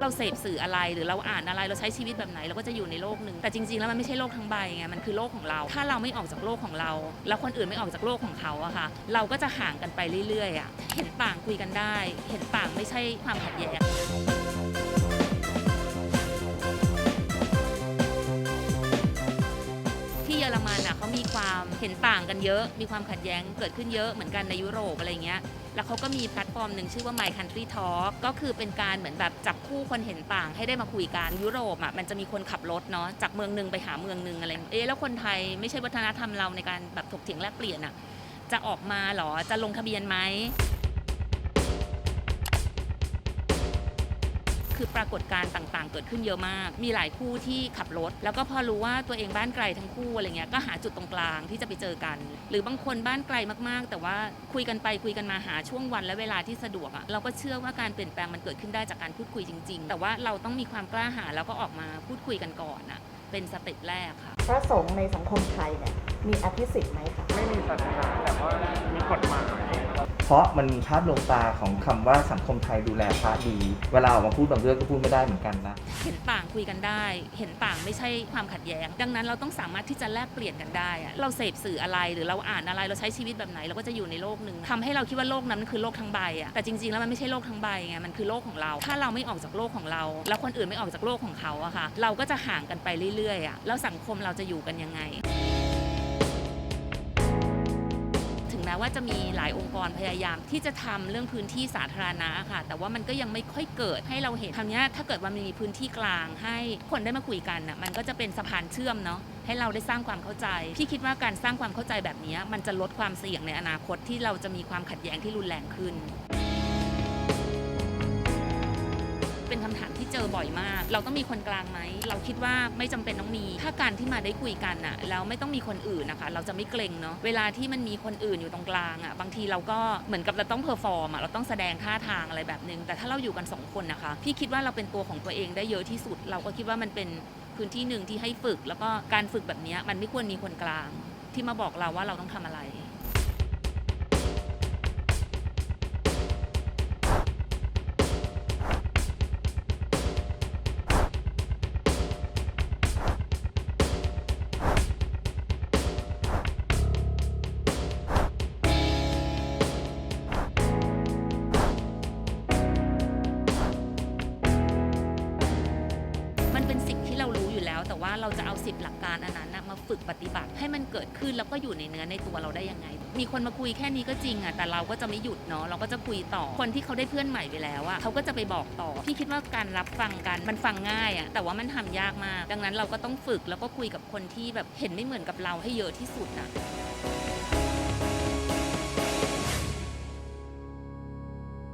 เราเสพสื่ออะไรหรือเราอ่านอะไรเราใช้ชีวิตแบบไหนเราก็จะอยู่ในโลกหนึ่งแต่จริงๆแล้วมันไม่ใช่โลกทั้งใบไงมันคือโลกของเรา ถ้าเราไม่ออกจากโลกของเรา แล้วคนอื่นไม่ออกจากโลกของเขาอะค่ะ เราก็จะห่างกันไปเรื่อยๆอะเห็นต่างคุยกันได้ เห็นต่างไม่ใช่ความขัดแย้ง ที่เยอรมันอะเขามีความเห็นต่างกันเยอะ มีความขัดแย้งเกิดขึ้นเยอะเหมือนกันในยุโรปอะไรเงี้ยแล้วเขาก็มีแพลตฟอร์มหนึ่งชื่อว่า My Country Talk ก็คือเป็นการเหมือนแบบจับคู่คนเห็นต่างให้ได้มาคุยกันยุโรปอะมันจะมีคนขับรถเนาะจากเมืองหนึ่งไปหาเมืองหนึ่งอะไรเอ๊ะแล้วคนไทยไม่ใช่วัฒนธรรมเราในการแบบถกเถียงแลกเปลี่ยนอะจะออกมาหรอจะลงทะเบียนไหม คือปรากฏการณ์ต่างๆ เกิดขึ้นเยอะมาก มีหลายคู่ที่ขับรถ แล้วก็พอรู้ว่าตัวเองบ้านไกลทั้งคู่อะไรเงี้ยก็หาจุดตรงกลางที่จะไปเจอกัน หรือบางคนบ้านไกลมากๆ แต่ว่าคุยกันไปคุยกันมาหาช่วงวันและเวลาที่สะดวกอะเราก็เชื่อว่าการเปลี่ยนแปลงมันเกิดขึ้นได้จากการพูดคุยจริง ๆ แต่ว่าเราต้องมีความกล้าหาญแล้วก็ออกมาพูดคุยกันก่อนอะเป็นสเต็ปแรกค่ะ พระสงฆ์ในสังคมไทยเนี่ยมีอภิสิทธิ์ไหมคะ ไม่มีศาสนาแต่ว่ามีกฎหมาย เพราะมันมีภาพลวงตาของคำว่าสังคมไทยดูแลพระดี เวลาออกมาพูดบางเรื่องก็พูดไม่ได้เหมือนกันนะ เห็นต่างคุยกันได้ เห็นต่างไม่ใช่ความขัดแย้ง ดังนั้นเราต้องสามารถที่จะแลกเปลี่ยนกันได้อะเราเสพสื่ออะไรหรือเราอ่านอะไรเราใช้ชีวิตแบบไหนเราก็จะอยู่ในโลกหนึ่งทำให้เราคิดว่าโลกนั้นมันคือโลกทั้งใบอะแต่จริงๆแล้วมันไม่ใช่โลกทั้งใบไงมันคือโลกของเรา ถ้าเราไม่ออกจากโลกของเรา แล้วคนอื่นไม่ออกจากโลกของเขาอะค่ะ เราก็จะห่างกันไปเรื่อยๆอะแล้วสังคมเราจะอยู่กันยังไง ม้ว่าจะมีหลายองค์กรพยายาม ที่จะทำเรื่องพื้นที่สาธารณะค่ะ แต่ว่ามันก็ยังไม่ค่อยเกิดให้เราเห็นคำนี้ถ้าเกิดว่ามันมีพื้นที่กลางให้คนได้มาคุยกันน่ะมันก็จะเป็นสะพานเชื่อมเนาะให้เราได้สร้างความเข้าใจ พี่คิดว่าการสร้างความเข้าใจแบบนี้ มันจะลดความเสี่ยงในอนาคตที่เราจะมีความขัดแย้งที่รุนแรงขึ้น บ่อยมาก เราต้องมีคนกลางไหม เราคิดว่าไม่จำเป็นต้องมี ถ้าการที่มาได้คุยกันน่ะแล้วไม่ต้องมีคนอื่นนะคะ เราจะไม่เกรงเนาะ เวลาที่มันมีคนอื่นอยู่ตรงกลางอะบางทีเราก็เหมือนกับเราต้องเพอร์ฟอร์มอะเราต้องแสดงท่าทางอะไรแบบนึง แต่ถ้าเราอยู่กันสองคนนะคะ พี่คิดว่าเราเป็นตัวของตัวเองได้เยอะที่สุด เราก็คิดว่ามันเป็นพื้นที่หนึ่งที่ให้ฝึก แล้วก็การฝึกแบบนี้มันไม่ควรมีคนกลาง ที่มาบอกเราว่าเราต้องทำอะไร อยู่แล้ว แต่ว่าเราจะเอาสิบหลักการอันนั้นนะมาฝึกปฏิบัติให้มันเกิดขึ้นแล้วก็อยู่ในเนื้อในตัวเราได้ยังไง มีคนมาคุยแค่นี้ก็จริงอะแต่เราก็จะไม่หยุดเนาะเราก็จะคุยต่อคนที่เขาได้เพื่อนใหม่ไปแล้วอะเขาก็จะไปบอกต่อพี่คิดว่าการรับฟังกันมันฟังง่ายอะแต่ว่ามันทำยากมาก ดังนั้นเราก็ต้องฝึกแล้วก็คุยกับคนที่แบบเห็นไม่เหมือนกับเราให้เยอะที่สุดนะ